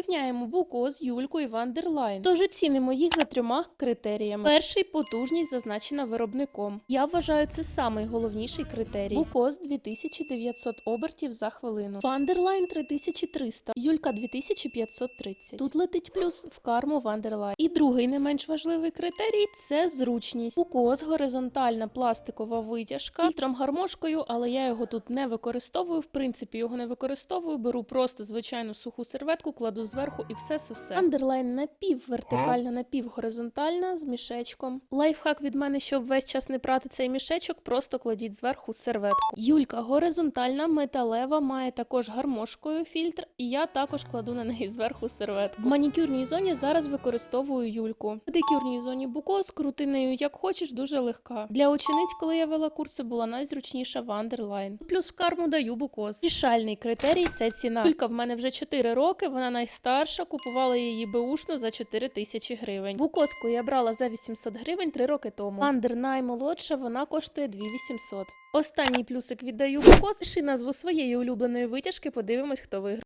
порівняємо Букоз, Юльку і Вандерлайн. Тож оцінимо їх за трьома критеріями. Перший потужність зазначена виробником. Я вважаю, це самий головніший критерій. Букоз 2900 обертів за хвилину. Вандерлайн 3300, Юлька 2530. Тут летить плюс в карму Вандерлайн. І другий не менш важливий критерій це зручність. Букоз горизонтальна пластикова витяжка з гармошкою, але я його тут не використовую. В принципі, його не використовую. Беру просто звичайну суху серветку, кладу зверху і все сосе. Андерлайн напіввертикальна, напівгоризонтальна з мішечком. Лайфхак від мене, щоб весь час не прати цей мішечок, просто кладіть зверху серветку. Юлька горизонтальна, металева, має також гармошкою фільтр, і я також кладу на неї зверху серветку. В манікюрній зоні зараз використовую юльку. В педикюрній зоні букоз, крути нею як хочеш, дуже легка. Для учениць, коли я вела курси, була найзручніша Вандерлайн. Плюс в карму даю букоз. Рішальний критерій це ціна. Юлька в мене вже 4 роки, вона найстарша, купувала її беушно за 4 тисячі гривень. Букозку я брала за 800 гривень 3 роки тому. Андер наймолодша, вона коштує 2800. Останній плюсик віддаю Вукос. Ши назву своєї улюбленої витяжки, подивимось, хто виграв.